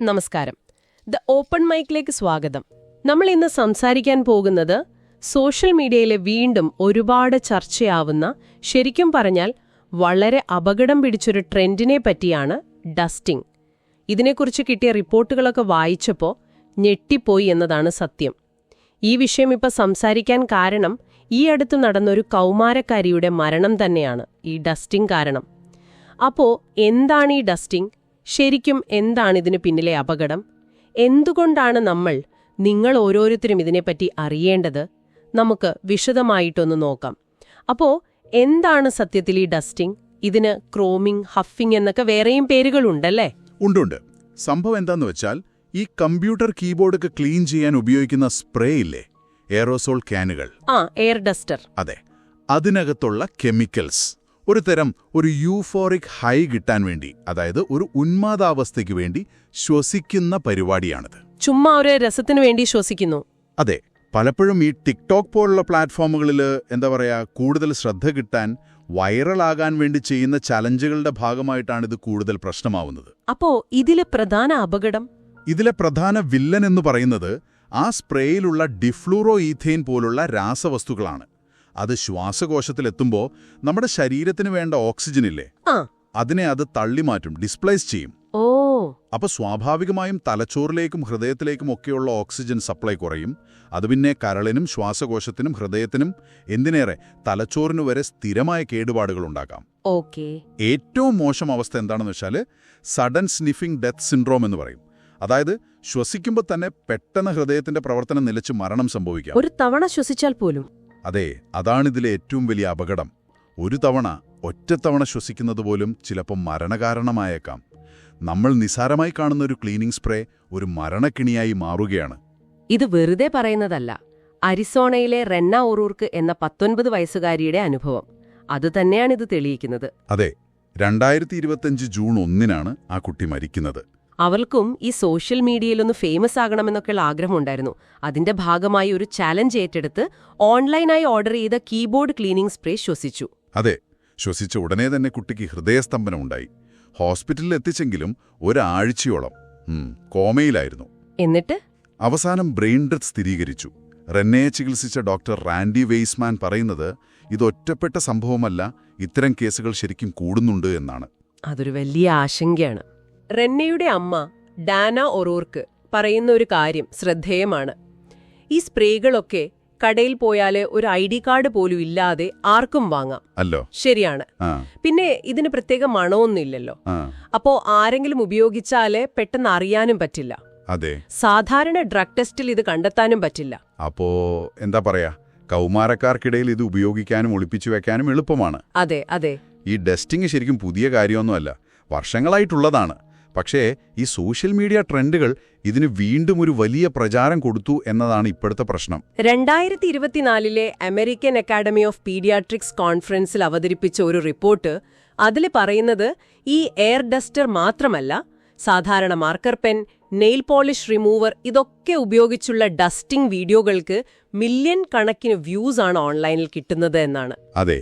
നമസ്കാരം. The open മൈക്കിലേക്ക് സ്വാഗതം. നമ്മൾ ഇന്ന് സംസാരിക്കാൻ പോകുന്നത് സോഷ്യൽ മീഡിയയിലെ വീണ്ടും ഒരുപാട് ചർച്ചയാവുന്ന ശരിക്കും പറഞ്ഞാൽ വളരെ അപകടം പിടിച്ചൊരു ട്രെൻഡിനെ പറ്റിയാണ് ഡസ്റ്റിംഗ്. ഇതിനെക്കുറിച്ച് കിട്ടിയ റിപ്പോർട്ടുകളൊക്കെ വായിച്ചപ്പോൾ ഞെട്ടിപ്പോയി എന്നതാണ് സത്യം. ഈ വിഷയം ഇപ്പോൾ സംസാരിക്കാൻ കാരണം ഈ അടുത്ത് നടന്നൊരു കൗമാരക്കാരിയുടെ മരണം തന്നെയാണ് ഈ ഡസ്റ്റിംഗ് കാരണം. അപ്പോൾ എന്താണ് ഈ ഡസ്റ്റിംഗ്? ശരിക്കും എന്താണ് ഇതിനു പിന്നിലെ അപകടം? എന്തുകൊണ്ടാണ് നമ്മൾ നിങ്ങൾ ഓരോരുത്തരും ഇതിനെപ്പറ്റി അറിയേണ്ടത്? നമുക്ക് വിശദമായിട്ടൊന്ന് നോക്കാം. അപ്പോ എന്താണ് സത്യത്തിൽ ഈ ഡസ്റ്റിംഗ്? ഇതിന് ക്രോമിംഗ് ഹഫിംഗ് എന്നൊക്കെ വേറെയും പേരുകൾ പേരുകളുണ്ടല്ലേ? ഉണ്ടുണ്ട്. സംഭവം എന്താന്ന് വെച്ചാൽ ഈ കമ്പ്യൂട്ടർ കീബോർഡൊക്കെ ക്ലീൻ ചെയ്യാൻ ഉപയോഗിക്കുന്ന സ്പ്രേ ഇല്ലേ? എയറോസോൾ ക്യാനുകൾ. ആ എയർ ഡസ്റ്റർ. അതെ. അതിനകത്തുള്ള കെമിക്കൽസ്. ഒരു തരം ഒരു യൂഫോറിക് ഹൈ കിട്ടാൻ വേണ്ടി അതായത് ഒരു ഉന്മാദാവസ്ഥയ്ക്ക് വേണ്ടി ശ്വസിക്കുന്ന പരിപാടിയാണിത്. ചുമ്മാ ഒരു രസത്തിന് വേണ്ടി ശ്വസിക്കുന്നു. അതെ പലപ്പോഴും ഈ ടിക്ടോക്ക് പോലുള്ള പ്ലാറ്റ്ഫോമുകളിൽ എന്താ പറയുക കൂടുതൽ ശ്രദ്ധ കിട്ടാൻ വൈറലാകാൻ വേണ്ടി ചെയ്യുന്ന ചലഞ്ചുകളുടെ ഭാഗമായിട്ടാണ് ഇത് കൂടുതൽ പ്രശ്നമാവുന്നത്. അപ്പോ ഇതിലെ പ്രധാന അപകടം? ഇതിലെ പ്രധാന വില്ലൻ എന്ന് പറയുന്നത് ആ സ്പ്രേയിലുള്ള ഡിഫ്ലൂറോ ഈഥെയിൻ പോലുള്ള രാസവസ്തുക്കളാണ്. അത് ശ്വാസകോശത്തിലെത്തുമ്പോൾ നമ്മുടെ ശരീരത്തിന് വേണ്ട ഓക്സിജൻ ഇല്ലേ അതിനെ അത് തള്ളിമാറ്റും ഡിസ്പ്ലേസ് ചെയ്യും. ഓ. അപ്പോൾ സ്വാഭാവികമായും തലച്ചോറിലേക്കും ഹൃദയത്തിലേക്കും ഒക്കെയുള്ള ഓക്സിജൻ സപ്ലൈ കുറയും. അത് പിന്നെ കരളിനും ശ്വാസകോശത്തിനും ഹൃദയത്തിനും എന്തിനേറെ തലച്ചോറിനു വരെ സ്ഥിരമായ കേടുപാടുകൾ ഉണ്ടാക്കാം. ഓക്കെ. ഏറ്റവും മോശം അവസ്ഥ എന്താണെന്ന് വെച്ചാൽ സഡൻ സ്നിഫിംഗ് ഡെത്ത് സിൻഡ്രോം എന്ന് പറയും. അതായത് ശ്വസിക്കുമ്പോൾ തന്നെ പെട്ടെന്ന് ഹൃദയത്തിന്റെ പ്രവർത്തനം നിലച്ച് മരണം സംഭവിക്കാം. ഒരു തവണ ശ്വസിച്ചാൽ പോലും അതെ അതാണിതിലെ ഏറ്റവും വലിയ അപകടം. ഒരു തവണ ഒറ്റത്തവണ ശ്വസിക്കുന്നത് പോലും ചിലപ്പോൾ മരണകാരണമായേക്കാം. നമ്മൾ നിസാരമായി കാണുന്ന ഒരു ക്ലീനിംഗ് സ്പ്രേ ഒരു മരണക്കിണിയായി മാറുകയാണ്. ഇത് വെറുതെ പറയുന്നതല്ല. അരിസോണയിലെ റെന്ന ഒറൂർക്ക് എന്ന പത്തൊൻപത് വയസ്സുകാരിയുടെ അനുഭവം. അതുതന്നെയാണ് ഇത് തെളിയിക്കുന്നത്. അതെ രണ്ടായിരത്തി ഇരുപത്തിയഞ്ച് ജൂൺ ഒന്നിനാണ് ആ കുട്ടി മരിക്കുന്നത്. അവൾക്കും ഈ സോഷ്യൽ മീഡിയയിലൊന്ന് ഫേമസ് ആകണമെന്നൊക്കെയുള്ള ആഗ്രഹമുണ്ടായിരുന്നു. അതിന്റെ ഭാഗമായി ഒരു ചാലഞ്ച് ഏറ്റെടുത്ത് ഓൺലൈനായി ഓർഡർ ചെയ്ത കീബോർഡ് ക്ലീനിംഗ് സ്പ്രേ ശ്വസിച്ചു. അതെ ശ്വസിച്ച ഉടനെ തന്നെ കുട്ടിക്ക് ഹൃദയസ്തംഭനം ഉണ്ടായി ഹോസ്പിറ്റലിൽ എത്തിച്ചെങ്കിലും ഒരാഴ്ചയോളം കോമയിലായിരുന്നു. എന്നിട്ട്? അവസാനം ബ്രെയിൻ ഡെത്ത് സ്ഥിരീകരിച്ചു. റെന്നയെ ചികിത്സിച്ച ഡോക്ടർ റാൻഡി വെയ്സ്മാൻ പറയുന്നത് ഇതൊറ്റപ്പെട്ട സംഭവമല്ല ഇത്തരം കേസുകൾ ശരിക്കും കൂടുന്നുണ്ട് എന്നാണ്. അതൊരു വലിയ ആശങ്കയാണ്. റെന്നയുടെ അമ്മ ഡാന ഒറൂർക്ക് പറയുന്ന ഒരു കാര്യം ശ്രദ്ധേയമാണ്. ഈ സ്പ്രേകളൊക്കെ കടയിൽ പോയാൽ ഒരു ഐ ഡി കാർഡ് പോലും ഇല്ലാതെ ആർക്കും വാങ്ങാം. അല്ലോ. ശരിയാണ്. പിന്നെ ഇതിന് പ്രത്യേക മണമൊന്നുമില്ലല്ലോ. അപ്പോ ആരെങ്കിലും ഉപയോഗിച്ചാൽ പെട്ടെന്ന് അറിയാനും പറ്റില്ല. അതെ. സാധാരണ ഡ്രഗ് ടെസ്റ്റിൽ ഇത് കണ്ടെത്താനും പറ്റില്ല. അപ്പോ എന്താ പറയാ? കൗമാരക്കാർക്കിടയിൽ ഇത് ഉപയോഗിക്കാനും ഒളിപ്പിച്ചു വെക്കാനും എളുപ്പമാണ്. അതെ അതെ. ഈ ഡസ്റ്റിംഗ് ശരിക്കും പുതിയ കാര്യമൊന്നുമല്ല. വർഷങ്ങളായിട്ടുള്ളതാണ്. പക്ഷേ ഈ സോഷ്യൽ മീഡിയ ട്രെൻഡുകൾ ഇതിന് വീണ്ടും ഒരു വലിയ പ്രചാരം കൊടുത്തു എന്നതാണ് ഇപ്പോഴത്തെ പ്രശ്നം. രണ്ടായിരത്തി ഇരുപത്തിനാലിലെ അമേരിക്കൻ അക്കാഡമി ഓഫ് പീഡിയാട്രിക്സ് കോൺഫറൻസിൽ അവതരിപ്പിച്ച ഒരു റിപ്പോർട്ട് അതിൽ പറയുന്നത് ഈ എയർ ഡസ്റ്റർ മാത്രമല്ല സാധാരണ marker pen nail polish remover ഇതൊക്കെ ഉപയോഗിച്ചുള്ള ഡസ്റ്റിംഗ് വീഡിയോകൾക്ക് മില്യൺ കണക്കിന് വ്യൂസ് ആണ് ഓൺലൈനിൽ കിട്ടുന്നത് എന്നാണ്. അതെ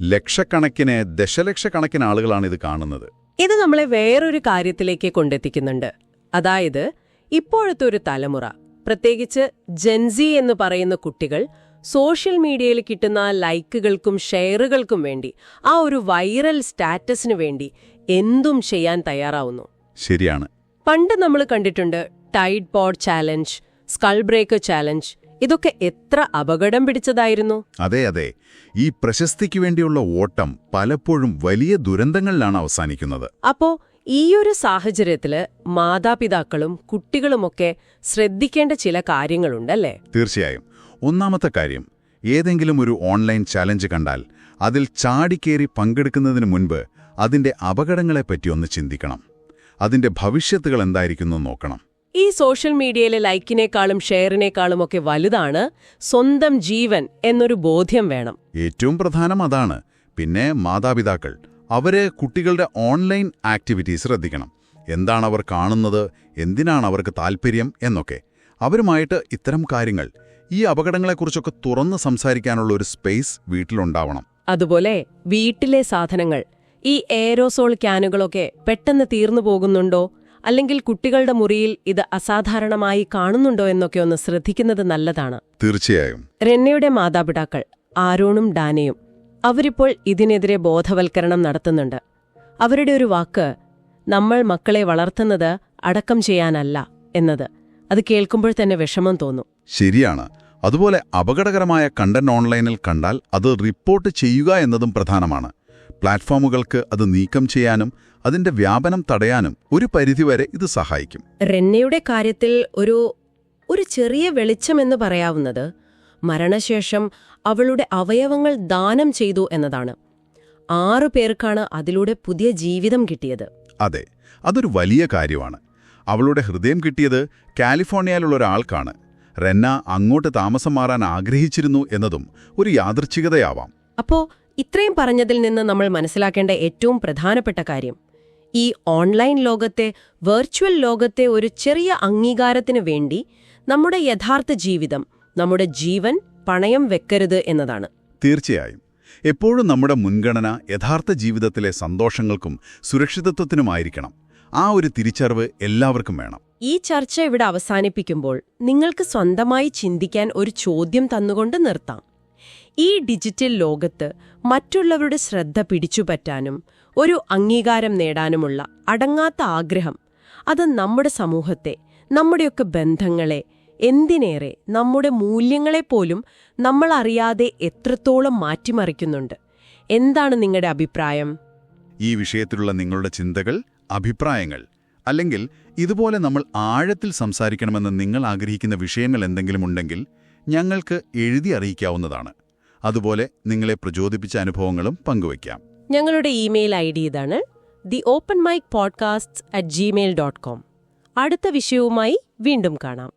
ലക്ഷക്കണക്കിന് ദശലക്ഷക്കണക്കിന് ആളുകളാണ് ഇത് കാണുന്നത്. ഇത് നമ്മളെ വേറൊരു കാര്യത്തിലേക്ക് കൊണ്ടെത്തിക്കുന്നുണ്ട്. അതായത് ഇപ്പോഴത്തെ ഒരു തലമുറ പ്രത്യേകിച്ച് ജെൻസി എന്ന് പറയുന്ന കുട്ടികൾ സോഷ്യൽ മീഡിയയിൽ കിട്ടുന്ന ലൈക്കുകൾക്കും ഷെയറുകൾക്കും വേണ്ടി ആ ഒരു വൈറൽ സ്റ്റാറ്റസിന് വേണ്ടി എന്തും ചെയ്യാൻ തയ്യാറാവുന്നു. ശരിയാണ്. പണ്ട് നമ്മൾ കണ്ടിട്ടുണ്ട് Tide pod challenge skull breaker challenge ഇതൊക്കെ എത്ര അപകടം പിടിച്ചതായിരുന്നു? അതെ അതെ. ഈ പ്രശസ്തിക്ക് വേണ്ടിയുള്ള ഓട്ടം പലപ്പോഴും വലിയ ദുരന്തങ്ങളിലാണ് അവസാനിക്കുന്നത്. അപ്പോ ഈയൊരു സാഹചര്യത്തിൽ മാതാപിതാക്കളും കുട്ടികളുമൊക്കെ ശ്രദ്ധിക്കേണ്ട ചില കാര്യങ്ങളുണ്ടല്ലേ? തീർച്ചയായും. ഒന്നാമത്തെ കാര്യം ഏതെങ്കിലും ഒരു ഓൺലൈൻ ചാലഞ്ച് കണ്ടാൽ അതിൽ ചാടിക്കേറി പങ്കെടുക്കുന്നതിന് മുൻപ് അതിന്റെ അപകടങ്ങളെപ്പറ്റി ഒന്ന് ചിന്തിക്കണം. അതിന്റെ ഭവിഷ്യത്തുകൾ എന്തായിരിക്കുന്നു നോക്കണം. ഈ സോഷ്യൽ മീഡിയയിലെ ലൈക്കിനേക്കാളും ഷെയറിനേക്കാളും ഒക്കെ വലുതാണ് സ്വന്തം ജീവൻ എന്നൊരു ബോധ്യം വേണം. ഏറ്റവും പ്രധാനം അതാണ്. പിന്നെ മാതാപിതാക്കൾ. അവരെ കുട്ടികളുടെ ഓൺലൈൻ ആക്ടിവിറ്റീസ് ശ്രദ്ധിക്കണം. എന്താണ് അവർ കാണുന്നത്? എന്തിനാണ് അവർക്ക് താൽപ്പര്യം എന്നൊക്കെ. അവരുമായിട്ട് ഇത്തരം കാര്യങ്ങൾ ഈ അപകടങ്ങളെക്കുറിച്ചൊക്കെ തുറന്ന് സംസാരിക്കാനുള്ള ഒരു സ്പേസ് വീട്ടിലുണ്ടാവണം. അതുപോലെ വീട്ടിലെ സാധനങ്ങൾ ഈ എയറോസോൾ ക്യാനുകളൊക്കെ പെട്ടെന്ന് തീർന്നു പോകുന്നുണ്ടോ? അല്ലെങ്കിൽ കുട്ടികളുടെ മുറിയിൽ ഇത് അസാധാരണമായി കാണുന്നുണ്ടോ എന്നൊക്കെ ഒന്ന് ശ്രദ്ധിക്കുന്നത് നല്ലതാണ്. തീർച്ചയായും. റെന്നയുടെ മാതാപിതാക്കൾ ആരോണും ഡാനയും അവരിപ്പോൾ ഇതിനെതിരെ ബോധവൽക്കരണം നടത്തുന്നുണ്ട്. അവരുടെ ഒരു വാക്ക് നമ്മൾ മക്കളെ വളർത്തുന്നത് അടക്കം ചെയ്യാനല്ല എന്നത്. അത് കേൾക്കുമ്പോൾ തന്നെ വിഷമം തോന്നും. ശരിയാണ്. അതുപോലെ അപകടകരമായ കണ്ടന്റ് ഓൺലൈനിൽ കണ്ടാൽ അത് റിപ്പോർട്ട് ചെയ്യുക എന്നതും പ്രധാനമാണ്. പ്ലാറ്റ്ഫോമുകൾക്ക് അത് നീക്കം ചെയ്യാനും അതിന്റെ വ്യാപനം തടയാനും ഒരു പരിധിവരെ ഇത് സഹായിക്കും. റെന്നയുടെ കാര്യത്തിൽ ഒരു ഒരു ചെറിയ വെളിച്ചമെന്ന് പറയാവുന്നത് മരണശേഷം അവളുടെ അവയവങ്ങൾ ദാനം ചെയ്തു എന്നതാണ്. ആറു പേർക്കാണ് അതിലൂടെ പുതിയ ജീവിതം കിട്ടിയത്. അതെ അതൊരു വലിയ കാര്യമാണ്. അവളുടെ ഹൃദയം കിട്ടിയത് കാലിഫോർണിയയിലുള്ള ഒരാൾക്കാണ്. റെന്ന അങ്ങോട്ട് താമസം മാറാൻ ആഗ്രഹിച്ചിരുന്നു എന്നതും ഒരു യാദൃച്ഛികതയാവാം. അപ്പോ ഇത്രയും പറഞ്ഞതിൽ നിന്ന് നമ്മൾ മനസ്സിലാക്കേണ്ട ഏറ്റവും പ്രധാനപ്പെട്ട കാര്യം ഈ ഓൺലൈൻ ലോകത്തെ വെർച്വൽ ലോകത്തെ ഒരു ചെറിയ അംഗീകാരത്തിനു വേണ്ടി നമ്മുടെ യഥാർത്ഥ ജീവിതം നമ്മുടെ ജീവൻ പണയം വെക്കരുത് എന്നതാണ്. തീർച്ചയായും. എപ്പോഴും നമ്മുടെ മുൻഗണന യഥാർത്ഥ ജീവിതത്തിലെ സന്തോഷങ്ങൾക്കും സുരക്ഷിതത്വത്തിനുമായിരിക്കണം. ആ ഒരു തിരിച്ചറിവ് എല്ലാവർക്കും വേണം. ഈ ചർച്ച ഇവിടെ അവസാനിപ്പിക്കുമ്പോൾ നിങ്ങൾക്ക് സ്വന്തമായി ചിന്തിക്കാൻ ഒരു ചോദ്യം തന്നുകൊണ്ട് നിർത്താം. ഈ ഡിജിറ്റൽ ലോകത്ത് മറ്റുള്ളവരുടെ ശ്രദ്ധ പിടിച്ചുപറ്റാനും ഒരു അംഗീകാരം നേടാനുമുള്ള അടങ്ങാത്ത ആഗ്രഹം അത് നമ്മുടെ സമൂഹത്തെ നമ്മുടെയൊക്കെ ബന്ധങ്ങളെ എന്തിനേറെ നമ്മുടെ മൂല്യങ്ങളെപ്പോലും നമ്മൾ അറിയാതെ എത്രത്തോളം മാറ്റിമറിക്കുന്നുണ്ട്. എന്താണ് നിങ്ങളുടെ അഭിപ്രായം? ഈ വിഷയത്തിലുള്ള നിങ്ങളുടെ ചിന്തകൾ അഭിപ്രായങ്ങൾ അല്ലെങ്കിൽ ഇതുപോലെ നമ്മൾ ആഴത്തിൽ സംസാരിക്കണമെന്ന് നിങ്ങൾ ആഗ്രഹിക്കുന്ന വിഷയങ്ങൾ എന്തെങ്കിലും ഉണ്ടെങ്കിൽ ഞങ്ങൾക്ക് എഴുതി അറിയിക്കാവുന്നതാണ്. അതുപോലെ നിങ്ങളെ പ്രചോദിപ്പിച്ച അനുഭവങ്ങളും പങ്കുവയ്ക്കാം. ഞങ്ങളുടെ ഇമെയിൽ ഐ ഡി ഇതാണ് the open mic podcast at Gmail dot com അടുത്ത വിഷയവുമായി വീണ്ടും കാണാം.